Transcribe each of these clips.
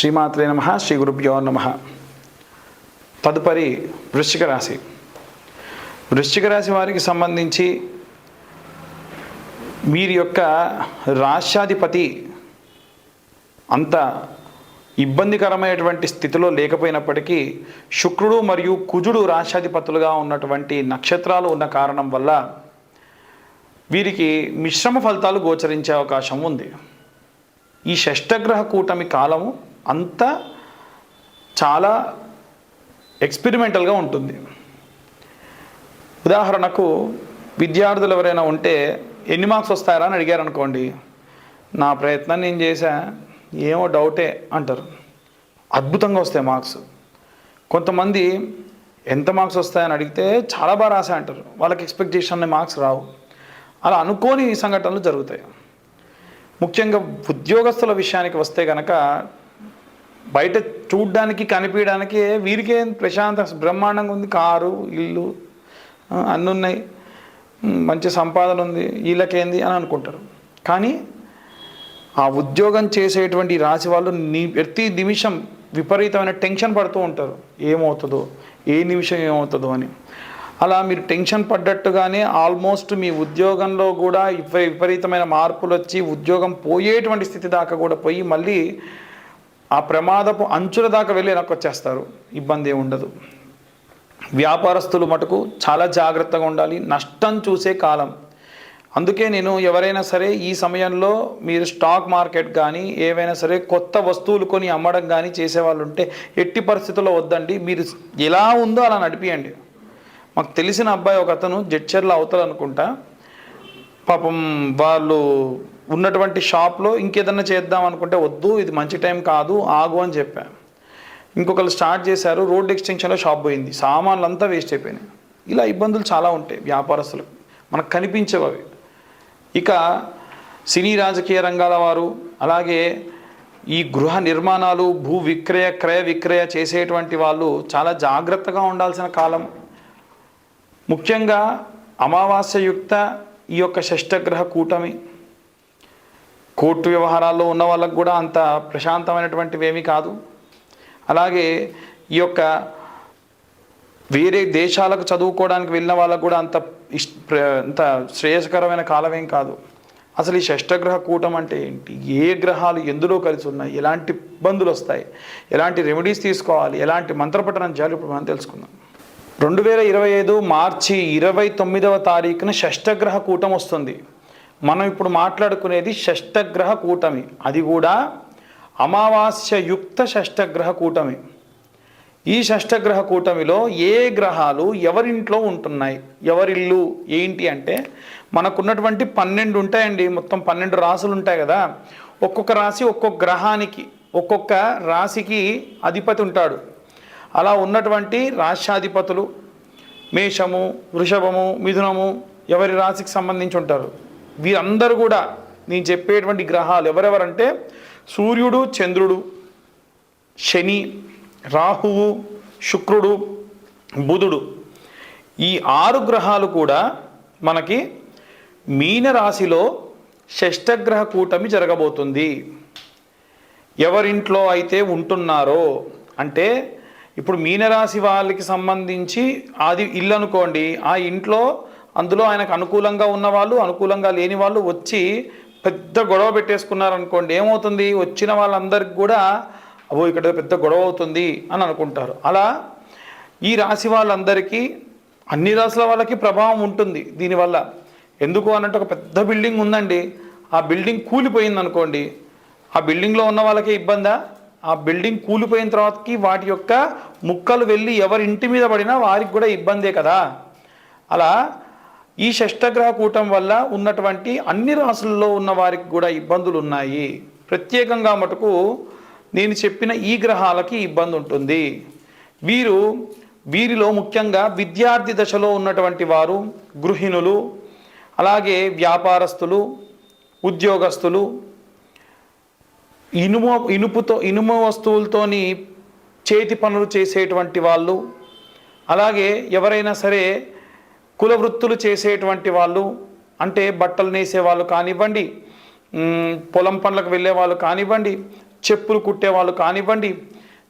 శ్రీమాత్రే నమ శ్రీ గురుభ్యో నమ. తదుపరి వృశ్చిక రాశి. వృశ్చిక రాశి వారికి సంబంధించి వీరి యొక్క రాష్ట్రాధిపతి అంత ఇబ్బందికరమైనటువంటి స్థితిలో లేకపోయినప్పటికీ శుక్రుడు మరియు కుజుడు రాష్ట్రాధిపతులుగా ఉన్నటువంటి నక్షత్రాలు ఉన్న కారణం వల్ల వీరికి మిశ్రమ ఫలితాలు గోచరించే అవకాశం ఉంది. ఈ షష్టగ్రహ కూటమి కాలము అంత చాలా ఎక్స్పెరిమెంటల్గా ఉంటుంది. ఉదాహరణకు విద్యార్థులు ఎవరైనా ఉంటే ఎన్ని మార్క్స్ వస్తారా అని అడిగారు అనుకోండి నా ప్రయత్నం నేను చేశా ఏమో డౌటే అంటారు. అద్భుతంగా వస్తాయి మార్క్స్. కొంతమంది ఎంత మార్క్స్ వస్తాయని అడిగితే చాలా బాగా రాసా అంటారు. వాళ్ళకి ఎక్స్పెక్టేషన్ మార్క్స్ రావు. అలా అనుకోని సంఘటనలు జరుగుతాయి. ముఖ్యంగా ఉద్యోగస్తుల విషయానికి వస్తే కనుక బయట చూడ్డానికి కనిపించడానికి వీరికే ప్రశాంత బ్రహ్మాండంగా ఉంది. కారు ఇల్లు అన్నీ ఉన్నాయి మంచి సంపాదన ఉంది. వీళ్ళకేంది అని అనుకుంటారు. కానీ ఆ ఉద్యోగం చేసేటువంటి రాశి వాళ్ళు నీ ప్రతి నిమిషం విపరీతమైన టెన్షన్ పడుతూ ఉంటారు. ఏమవుతుందో ఏ నిమిషం ఏమవుతుందో అని. అలా మీరు టెన్షన్ పడ్డట్టుగానే ఆల్మోస్ట్ మీ ఉద్యోగంలో కూడా విపరీతమైన మార్పులు వచ్చి ఉద్యోగం పోయేటువంటి స్థితి దాకా కూడా పోయి మళ్ళీ ఆ ప్రమాదపు అంచుల దాకా వెళ్ళి వెనక్కి వచ్చేస్తారు. ఇబ్బంది ఏమి ఉండదు. వ్యాపారస్తులు మటుకు చాలా జాగ్రత్తగా ఉండాలి. నష్టం చూసే కాలం. అందుకే నేను ఎవరైనా సరే ఈ సమయంలో మీరు స్టాక్ మార్కెట్ కానీ ఏవైనా సరే కొత్త వస్తువులు కొని అమ్మడం కానీ చేసేవాళ్ళు ఉంటే ఎట్టి పరిస్థితుల్లో వద్దండి. మీరు ఎలా ఉందో అలా నడిపియండి. మాకు తెలిసిన అబ్బాయి ఒక అతను జడ్చర్లు అవుతారు అనుకుంటా పాపం వాళ్ళు ఉన్నటువంటి షాప్లో ఇంకేదన్నా చేద్దాం అనుకుంటే వద్దు ఇది మంచి టైం కాదు ఆగు అని చెప్పాను ఇంకొకరు స్టార్ట్ చేశారు రోడ్ ఎక్స్టెన్షన్లో షాప్ పోయింది. సామాన్లు అంతా వేస్ట్ అయిపోయినాయి. ఇలా ఇబ్బందులు చాలా ఉంటాయి వ్యాపారస్తులకు. మనకు కనిపించవు అవి. ఇక సినీ రాజకీయ రంగాల వారు అలాగే ఈ గృహ నిర్మాణాలు భూ విక్రయ క్రయ విక్రయ చేసేటువంటి వాళ్ళు చాలా జాగ్రత్తగా ఉండాల్సిన కాలం. ముఖ్యంగా అమావాస్యయుక్త ఈ యొక్క షష్టగ్రహ కూటమి. కోర్టు వ్యవహారాల్లో ఉన్న వాళ్ళకు కూడా అంత ప్రశాంతమైనటువంటివి ఏమీ కాదు. అలాగే ఈ యొక్క వేరే దేశాలకు చదువుకోవడానికి వెళ్ళిన వాళ్ళకు కూడా అంత ఇష్ అంత శ్రేయస్కరమైన కాలం ఏం కాదు. అసలు ఈ షష్టగ్రహ కూటం అంటే ఏంటి? ఏ గ్రహాలు ఎందులో కలిసి ఉన్నాయి? ఎలాంటి ఇబ్బందులు వస్తాయి? ఎలాంటి రెమెడీస్ తీసుకోవాలి? ఎలాంటి మంత్రపఠనం చేయాలి? ఇప్పుడు మనం తెలుసుకుందాం. రెండు వేల ఇరవై ఐదు మార్చి ఇరవై తొమ్మిదవ తారీఖున షష్టగ్రహ కూటం వస్తుంది. మనం ఇప్పుడు మాట్లాడుకునేది షష్టగ్రహ కూటమి. అది కూడా అమావాస్య యుక్త షష్టగ్రహ కూటమి. ఈ షష్టగ్రహ కూటమిలో ఏ గ్రహాలు ఎవరింట్లో ఉంటున్నాయి? ఎవరిల్లు? ఏంటి అంటే మనకున్నటువంటి పన్నెండు ఉంటాయండి. మొత్తం పన్నెండు రాసులు ఉంటాయి కదా. ఒక్కొక్క రాశి ఒక్కొక్క గ్రహానికి ఒక్కొక్క రాశికి అధిపతి ఉంటాడు. అలా ఉన్నటువంటి రాష్ట్రాధిపతులు మేషము వృషభము మిథునము ఎవరి రాశికి సంబంధించి ఉంటారు? వీరందరూ కూడా నేను చెప్పేటువంటి గ్రహాలు ఎవరెవరంటే సూర్యుడు చంద్రుడు శని రాహువు శుక్రుడు బుధుడు. ఈ ఆరు గ్రహాలు కూడా మనకి మీనరాశిలో షష్టగ్రహ కూటమి జరగబోతుంది. ఎవరింట్లో అయితే ఉంటున్నారో అంటే ఇప్పుడు మీనరాశి వాళ్ళకి సంబంధించి అది ఇల్లు అనుకోండి ఆ ఇంట్లో అందులో ఆయనకు అనుకూలంగా ఉన్న వాళ్ళు అనుకూలంగా లేని వాళ్ళు వచ్చి పెద్ద గొడవ పెట్టేసుకున్నారనుకోండి ఏమవుతుంది? వచ్చిన వాళ్ళందరికి కూడా అబో ఇక్కడ పెద్ద గొడవ అవుతుంది అని అనుకుంటారు. అలా ఈ రాశి వాళ్ళందరికీ అన్ని రాసుల వాళ్ళకి ప్రభావం ఉంటుంది దీనివల్ల. ఎందుకు అన్నట్టు ఒక పెద్ద బిల్డింగ్ ఉందండి. ఆ బిల్డింగ్ కూలిపోయింది అనుకోండి ఆ బిల్డింగ్లో ఉన్న వాళ్ళకే ఇబ్బందా? ఆ బిల్డింగ్ కూలిపోయిన తర్వాతకి వాటి యొక్క ముక్కలు వెళ్ళి ఎవరి ఇంటి మీద పడినా వారికి కూడా ఇబ్బందే కదా. అలా ఈ షష్టగ్రహ కూటం వల్ల ఉన్నటువంటి అన్ని రాసుల్లో ఉన్న వారికి కూడా ఇబ్బందులు ఉన్నాయి ప్రత్యేకంగా మటుకు నేను చెప్పిన ఈ గ్రహాలకి ఇబ్బంది ఉంటుంది వీరు వీరిలో ముఖ్యంగా విద్యార్థి దశలో ఉన్నటువంటి వారు గృహిణులు అలాగే వ్యాపారస్తులు ఉద్యోగస్తులు ఇనుము ఇనుపుతో ఇనుము వస్తువులతోని చేతి పనులు చేసేటువంటి వాళ్ళు అలాగే ఎవరైనా సరే కుల వృత్తులు చేసేటువంటి వాళ్ళు అంటే బట్టలు నేసే వాళ్ళు కానివ్వండి పొలం పనులకు వెళ్ళే వాళ్ళు కానివ్వండి చెప్పులు కుట్టేవాళ్ళు కానివ్వండి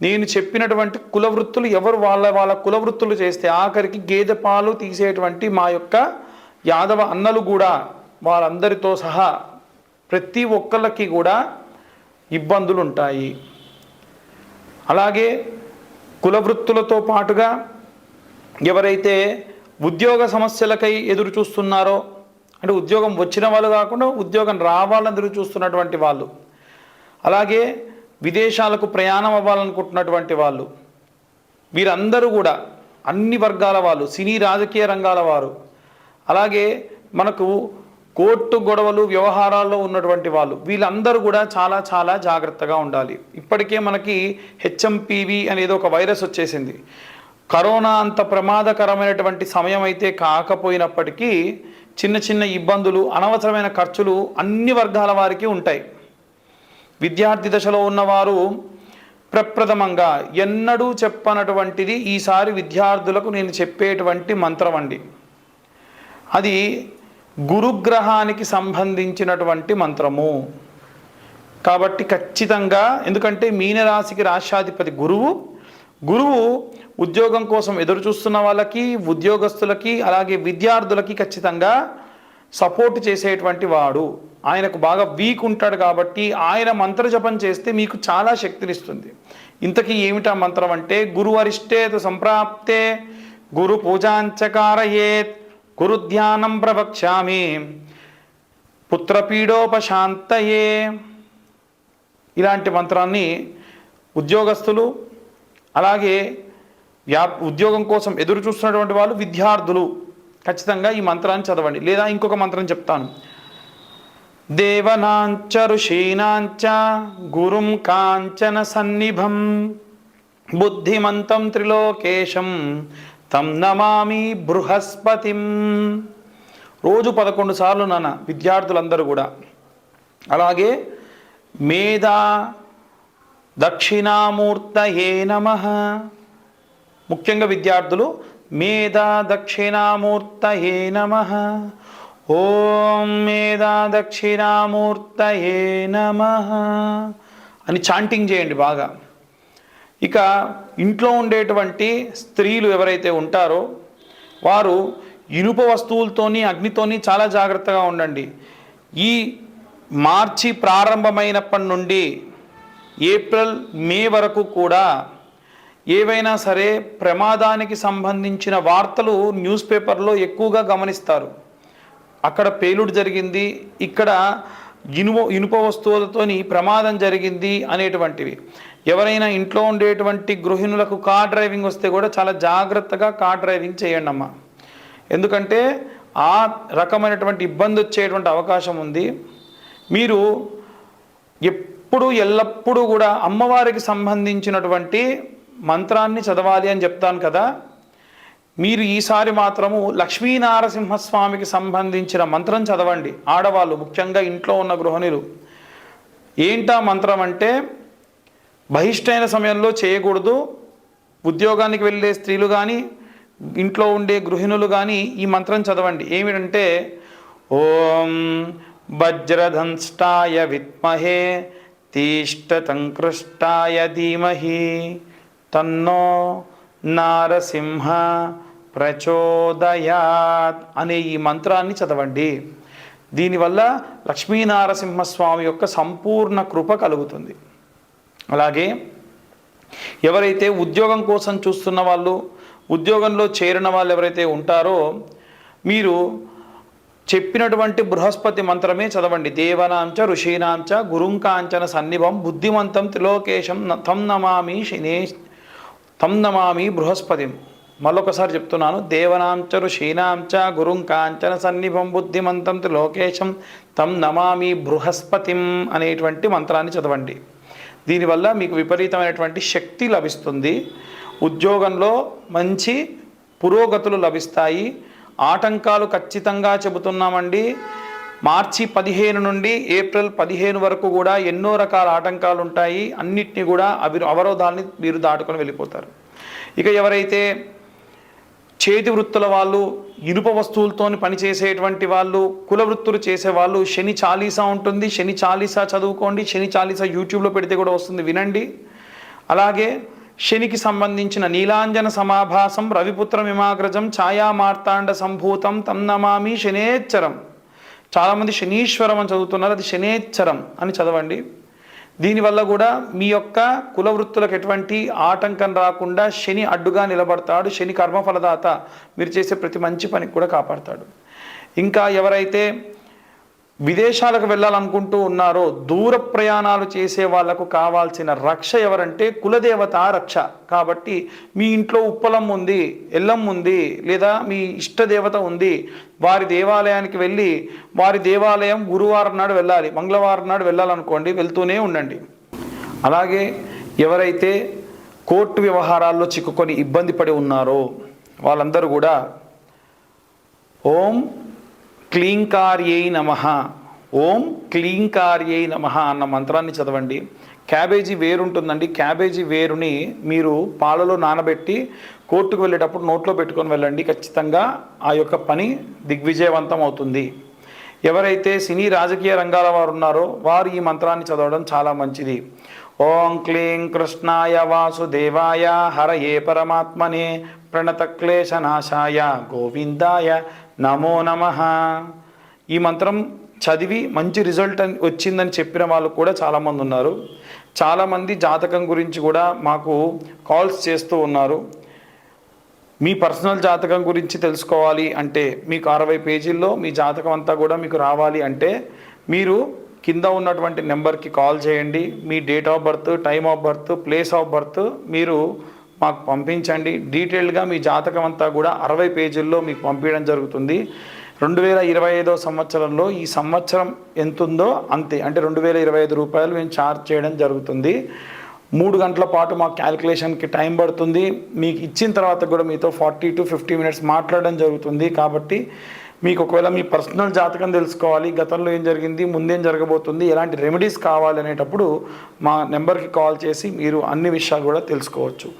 నేను చెప్పినటువంటి కుల వృత్తులు ఎవరు వాళ్ళ వాళ్ళ కుల వృత్తులు చేస్తే ఆఖరికి గేదె పాలు తీసేటువంటి మా యొక్క యాదవ అన్నలు కూడా వాళ్ళందరితో సహా ప్రతి ఒక్కళ్ళకి కూడా ఇబ్బందులు ఉంటాయి అలాగే కుల వృత్తులతో పాటుగా ఎవరైతే ఉద్యోగ సమస్యలకై ఎదురు చూస్తున్నారో అంటే ఉద్యోగం వచ్చిన వాళ్ళు కాకుండా ఉద్యోగం రావాలని ఎదురు చూస్తున్నటువంటి వాళ్ళు అలాగే విదేశాలకు ప్రయాణం అవ్వాలనుకుంటున్నటువంటి వాళ్ళు వీరందరూ కూడా అన్ని వర్గాల వాళ్ళు సినీ రాజకీయ రంగాల వారు అలాగే మనకు కోర్టు గొడవలు వ్యవహారాల్లో ఉన్నటువంటి వాళ్ళు వీళ్ళందరూ కూడా చాలా చాలా జాగ్రత్తగా ఉండాలి. ఇప్పటికే మనకి హెచ్ఎంపీవి అనేది ఒక వైరస్ వచ్చేసింది. కరోనా అంత ప్రమాదకరమైనటువంటి సమయం అయితే కాకపోయినప్పటికీ చిన్న చిన్న ఇబ్బందులు అనవసరమైన ఖర్చులు అన్ని వర్గాల వారికి ఉంటాయి. విద్యార్థి దశలో ఉన్నవారు ప్రప్రథమంగా ఎన్నడూ చెప్పనటువంటిది ఈసారి విద్యార్థులకు నేను చెప్పేటువంటి మంత్రం అండి. అది గురుగ్రహానికి సంబంధించినటువంటి మంత్రము. కాబట్టి ఖచ్చితంగా ఎందుకంటే మీనరాశికి రాష్ట్రాధిపతి గురువు గురువు ఉద్యోగం కోసం ఎదురు చూస్తున్న వాళ్ళకి ఉద్యోగస్తులకి అలాగే విద్యార్థులకి ఖచ్చితంగా సపోర్ట్ చేసేటువంటి వాడు. ఆయనకు బాగా వీక్ ఉంటాడు కాబట్టి ఆయన మంత్రజపం చేస్తే మీకు చాలా శక్తినిస్తుంది. ఇంతకీ ఏమిటా మంత్రం అంటే గురు అరిష్టేతు సంప్రాప్తే గురు పూజాంచకారయేత్ గురు ధ్యానం ప్రవక్ష్యామి పుత్రపీడోపశాంతయే. ఇలాంటి మంత్రాన్ని ఉద్యోగస్తులు అలాగే వ్యా ఉద్యోగం కోసం ఎదురు చూస్తున్నటువంటి వాళ్ళు విద్యార్థులు. ఖచ్చితంగా ఈ మంత్రాన్ని చదవండి. లేదా ఇంకొక మంత్రం చెప్తాను. దేవనాంచ ఋషీనాంచ గురుం కాంచన సన్నిభం బుద్ధిమంతం త్రిలోకేశం తం నమామి బృహస్పతిం. రోజు పదకొండు సార్లు నాన్న విద్యార్థులందరూ కూడా. అలాగే మేధా దక్షిణామూర్తయే నమ. ముఖ్యంగా విద్యార్థులు మేధా దక్షిణామూర్తయే నమ. ఓం మేధా దక్షిణామూర్తయే నమ. అని చాంటింగ్ చేయండి బాగా. ఇక ఇంట్లో ఉండేటువంటి స్త్రీలు ఎవరైతే ఉంటారో వారు ఇనుప వస్తువులతోని అగ్నితోని చాలా జాగ్రత్తగా ఉండండి. ఈ మార్చి ప్రారంభమైనప్పటి నుండి ఏప్రిల్ మే వరకు కూడా ఏవైనా సరే ప్రమాదానికి సంబంధించిన వార్తలు న్యూస్ పేపర్లో ఎక్కువగా గమనిస్తారు. అక్కడ పేలుడు జరిగింది ఇక్కడ ఇనుప ఇనుప వస్తువులతోని ప్రమాదం జరిగింది అనేటువంటివి. ఎవరైనా ఇంట్లో ఉండేటువంటి గృహిణులకు కార్ డ్రైవింగ్ వస్తే కూడా చాలా జాగ్రత్తగా కార్ డ్రైవింగ్ చేయండి అమ్మా. ఎందుకంటే ఆ రకమైనటువంటి ఇబ్బంది వచ్చేటువంటి అవకాశం ఉంది. మీరు ఎప్పుడు ఎల్లప్పుడూ కూడా అమ్మవారికి సంబంధించినటువంటి మంత్రాన్ని చదవాలి అని చెప్తాను కదా. మీరు ఈసారి మాత్రము లక్ష్మీనారసింహస్వామికి సంబంధించిన మంత్రం చదవండి. ఆడవాళ్ళు ముఖ్యంగా ఇంట్లో ఉన్న గృహిణులు. ఏంటా మంత్రం అంటే బహిష్టైన సమయంలో చేయకూడదు. ఉద్యోగానికి వెళ్ళే స్త్రీలు కానీ ఇంట్లో ఉండే గృహిణులు కానీ ఈ మంత్రం చదవండి. ఏమిటంటే ఓం వజ్రధంష్టాయ విద్మహే తీష్టతంకృష్టాయ ధీమహి. తన్నో నారసింహ ప్రచోదయాత్ అనే ఈ మంత్రాన్ని చదవండి. దీనివల్ల లక్ష్మీనారసింహస్వామి యొక్క సంపూర్ణ కృప కలుగుతుంది. అలాగే ఎవరైతే ఉద్యోగం కోసం చూస్తున్న వాళ్ళు ఉద్యోగంలో చేరిన వాళ్ళు ఎవరైతే ఉంటారో మీరు చెప్పినటువంటి బృహస్పతి మంత్రమే చదవండి. దేవనాంచ ఋషీనాంచ గురుంకాంచన సన్నిభం బుద్ధిమంతం త్రిలోకేశం న- తం నమామి శనే తం నమామి బృహస్పతిం. మరొకసారి చెప్తున్నాను. దేవనాంచ ఋషీనాంచ గురుంకాంచన సన్నిభం బుద్ధిమంతం త్రిలోకేశం తం నమామి బృహస్పతిం అనేటువంటి మంత్రాన్ని చదవండి. దీనివల్ల మీకు విపరీతమైనటువంటి శక్తి లభిస్తుంది. ఉద్యోగంలో మంచి పురోగతులు లభిస్తాయి. ఆటంకాలు ఖచ్చితంగా చెబుతున్నామండి. మార్చి పదిహేను నుండి ఏప్రిల్ పదిహేను వరకు కూడా ఎన్నో రకాల ఆటంకాలు ఉంటాయి అన్నిటినీ కూడా అవి అవరోధాలని మీరు దాటుకొని వెళ్ళిపోతారు. ఇక ఎవరైతే చేతి వృత్తుల వాళ్ళు ఇనుప వస్తువులతో పనిచేసేటువంటి వాళ్ళు కుల వృత్తులు చేసేవాళ్ళు శని చాలీసా ఉంటుంది. శని చాలీసా చదువుకోండి. శని చాలీసా యూట్యూబ్లో పెడితే కూడా వస్తుంది. వినండి. అలాగే శనికి సంబంధించిన నీలాంజన సమాభాసం రవిపుత్ర మిమాగ్రజం ఛాయా మార్తాండ సంభూతం తన్నమామి శనేచ్చరం. చాలామంది శనీశ్వరం అని చదువుతున్నారు అది శనేచ్చరం అని చదవండి. దీనివల్ల కూడా మీ యొక్క కుల వృత్తులకు ఎటువంటి ఆటంకం రాకుండా శని అడ్డుగా నిలబడతాడు శని కర్మఫలదాత మీరు చేసే ప్రతి మంచి పనికి కూడా కాపాడతాడు. ఇంకా ఎవరైతే విదేశాలకు వెళ్ళాలనుకుంటూ ఉన్నారో దూర ప్రయాణాలు చేసే వాళ్ళకు కావాల్సిన రక్ష ఎవరంటే కులదేవత రక్ష. కాబట్టి మీ ఇంట్లో ఉప్పలం ఉంది ఎల్లం ఉంది లేదా మీ ఇష్టదేవత ఉంది వారి దేవాలయానికి వెళ్ళి వారి దేవాలయం గురువారం నాడు వెళ్ళాలి మంగళవారం నాడు వెళ్ళాలనుకోండి వెళ్తూనే ఉండండి. అలాగే ఎవరైతే కోర్టు వ్యవహారాల్లో చిక్కుకొని ఇబ్బంది పడి ఉన్నారో వాళ్ళందరూ కూడా ఓం క్లీంకార్యై నమ. ఓం క్లీంకార్యై నమ అన్న మంత్రాన్ని చదవండి. క్యాబేజీ వేరు ఉంటుందండి క్యాబేజీ వేరుని మీరు పాలలో నానబెట్టి కోర్టుకు వెళ్ళేటప్పుడు నోట్లో పెట్టుకొని వెళ్ళండి. ఖచ్చితంగా ఆ యొక్క పని దిగ్విజయవంతం అవుతుంది. ఎవరైతే సినీ రాజకీయ రంగాల వారు ఉన్నారో వారు ఈ మంత్రాన్ని చదవడం చాలా మంచిది. ఓం క్లీం కృష్ణాయ వాసుదేవాయ హరయే పరమాత్మనే ప్రణతక్లేశనాశాయ గోవిందాయ నమో నమ. ఈ మంత్రం చదివి మంచి రిజల్ట్ అని వచ్చిందని చెప్పిన వాళ్ళు కూడా చాలామంది ఉన్నారు. చాలామంది జాతకం గురించి కూడా మాకు కాల్స్ చేస్తూ ఉన్నారు. మీ పర్సనల్ జాతకం గురించి తెలుసుకోవాలి అంటే మీకు అరవై పేజీల్లో మీ జాతకం అంతా కూడా మీకు రావాలి అంటే మీరు కింద ఉన్నటువంటి నెంబర్కి కాల్ చేయండి. మీ date of birth time of birth place of birth మీరు మాకు పంపించండి. డీటెయిల్డ్గా మీ జాతకం అంతా కూడా అరవై పేజీల్లో మీకు పంపించడం జరుగుతుంది. రెండు వేల ఇరవై ఐదో సంవత్సరంలో ఈ సంవత్సరం ఎంతుందో అంతే అంటే రెండు వేల ఇరవై ఐదు రూపాయలు మేము ఛార్జ్ చేయడం జరుగుతుంది. మూడు గంటల పాటు మా క్యాలిక్యులేషన్కి టైం పడుతుంది. మీకు ఇచ్చిన తర్వాత కూడా మీతో ఫార్టీ టు ఫిఫ్టీ మినిట్స్ మాట్లాడడం జరుగుతుంది కాబట్టి మీకు ఒకవేళ మీ పర్సనల్ జాతకం తెలుసుకోవాలి గతంలో ఏం జరిగింది ముందేం జరగబోతుంది ఎలాంటి రెమెడీస్ కావాలి అనేటప్పుడు మా నెంబర్కి కాల్ చేసి మీరు అన్ని విషయాలు కూడా తెలుసుకోవచ్చు.